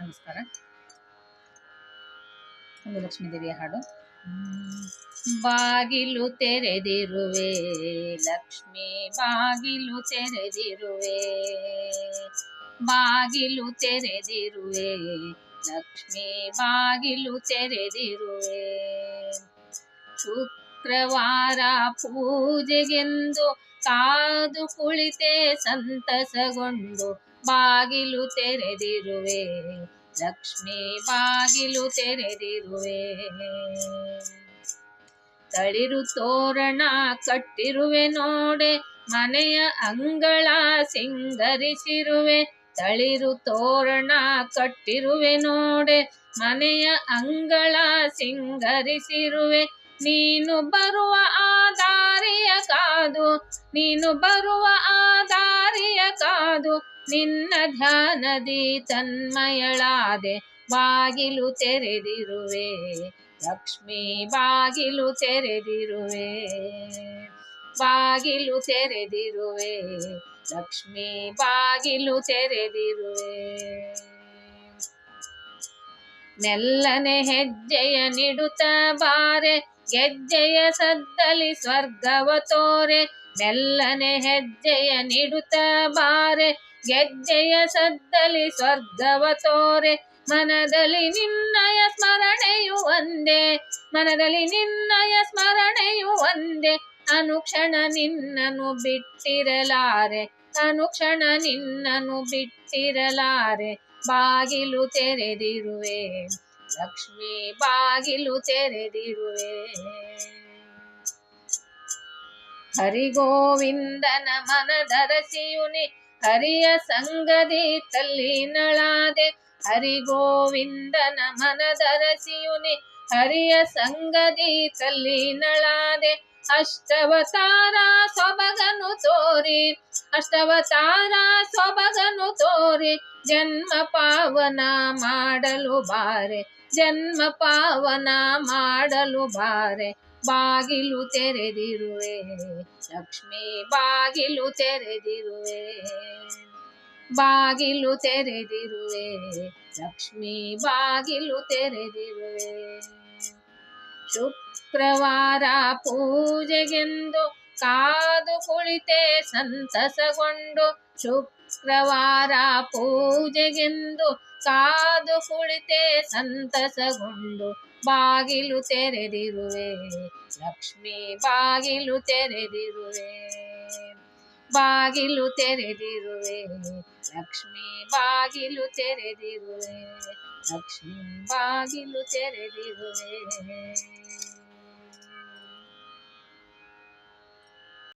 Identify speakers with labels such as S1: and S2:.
S1: ನಮಸ್ಕಾರ. ಒಂದು ಲಕ್ಷ್ಮೀದೇವಿಯ ಹಾಡು. ಬಾಗಿಲು ತೆರೆದಿರುವೆ, ಲಕ್ಷ್ಮೀ ಬಾಗಿಲು ತೆರೆದಿರುವೆ. ಬಾಗಿಲು ತೆರೆದಿರುವೆ, ಲಕ್ಷ್ಮೀ ಬಾಗಿಲು ತೆರೆದಿರುವೆ. ಶುಕ್ರವಾರ ಪೂಜೆಗೆಂದು ಕಾದು ಕುಳಿತೆ ಸಂತಸಗೊಂಡು ಬಾಗಿಲು ತೆರೆದಿರುವೆ. ಲಕ್ಷ್ಮೀ ಬಾಗಿಲು ತೆರೆದಿರುವೆ. ತಳಿರು ತೋರಣ ಕಟ್ಟಿರುವೆ ನೋಡೆ. ಮನೆಯ ಅಂಗಳ ಸಿಂಗರಿಸಿರುವೆ. ತಳಿರು ತೋರಣ ಕಟ್ಟಿರುವೆ ನೋಡೆ. ಮನೆಯ ಅಂಗಳ ಸಿಂಗರಿಸಿರುವೆ. ನೀನು ಬರುವ ಆ ದಾರಿಯ ಕಾದು. ನೀನು ಬರುವ ಆ ಕಾದು ನಿನ್ನ ಧ್ಯಾನದಿ ತನ್ಮಯಳಾದೆ ಬಾಗಿಲು ತೆರೆದಿರುವೆ. ಲಕ್ಷ್ಮೀ ಬಾಗಿಲು ತೆರೆದಿರುವೆ. ಬಾಗಿಲು ತೆರೆದಿರುವೆ. ಲಕ್ಷ್ಮೀ ಬಾಗಿಲು ತೆರೆದಿರುವೆ. ನೆಲ್ಲನೆ ಹೆಜ್ಜೆಯ ನಿಡುತ್ತ ಬಾರೆ, ಗೆಜ್ಜೆಯ ಸದ್ದಲಿ ಸ್ವರ್ಗವ ತೋರೆ ಮೆಲ್ಲನೆ ಹೆಜ್ಜೆಯ ನಿಡುತ್ತ ಬಾರೆ, ಗೆಜ್ಜೆಯ ಸದ್ದಲಿ ಸ್ವರ್ಗವ ತೋರೆ. ಮನದಲ್ಲಿ ನಿನ್ನಯ ಸ್ಮರಣೆಯು ಒಂದೇ, ಮನದಲ್ಲಿ ನಿನ್ನಯ ಸ್ಮರಣೆಯು ಒಂದೇ. ಅನುಕ್ಷಣ ನಿನ್ನನು ಬಿಟ್ಟಿರಲಾರೆ, ಅನುಕ್ಷಣ ನಿನ್ನನು ಬಿಟ್ಟಿರಲಾರೆ. ಬಾಗಿಲು ತೆರೆದಿರುವೆ, ಲಕ್ಷ್ಮೀ ಬಾಗಿಲು ತೆರೆದಿರುವೆ. ಹರಿಗೋವಿಂದನ ಮನದರಸಿಯುನಿ, ಹರಿಯ ಸಂಗದಿ ತಲ್ಲಿನಳಾದೆ ಹರಿಗೋವಿಂದನ ಮನದರಸಿಯುನಿ, ಹರಿಯ ಸಂಗದಿ ತಲ್ಲಿನಳಾದೆ ಅಷ್ಟವತಾರ ಸೊಬಗನು ತೋರಿ, ಅಷ್ಟವತಾರ ಸೊಬಗನು ತೋರಿ, ಜನ್ಮ ಪಾವನ ಮಾಡಲು ಬಾರೆ, ಜನ್ಮ ಪಾವನ ಮಾಡಲು ಬಾರೆ. ಬಾಗಿಲು ತೆರೆದಿರುವೆ, ಲಕ್ಷ್ಮಿ ಬಾಗಿಲು ತೆರೆದಿರುವೆ. ಬಾಗಿಲು ತೆರೆದಿರುವೆ, ಲಕ್ಷ್ಮಿ ಬಾಗಿಲು ತೆರೆದಿರುವೆ. ಶುಕ್ರವಾರ ಪೂಜೆಗೆಂದು ಕಾದು ಕುಳಿತೆ ಸಂತಸಗೊಂಡು, ಶುಕ್ರವಾರ ಪೂಜೆಗೆಂದು ಕಾದು ಕುಳಿತೆ ಸಂತಸಗೊಂಡು ಬಾಗಿಲು ತೆರೆದಿರುವೆ ಲಕ್ಷ್ಮೀ ಬಾಗಿಲು ತೆರೆದಿರುವೆ ಬಾಗಿಲು ತೆರೆದಿರುವೆ ಲಕ್ಷ್ಮೀ ಬಾಗಿಲು ತೆರೆದಿರುವೆ ಲಕ್ಷ್ಮೀ ಬಾಗಿಲು ತೆರೆದಿರುವೆ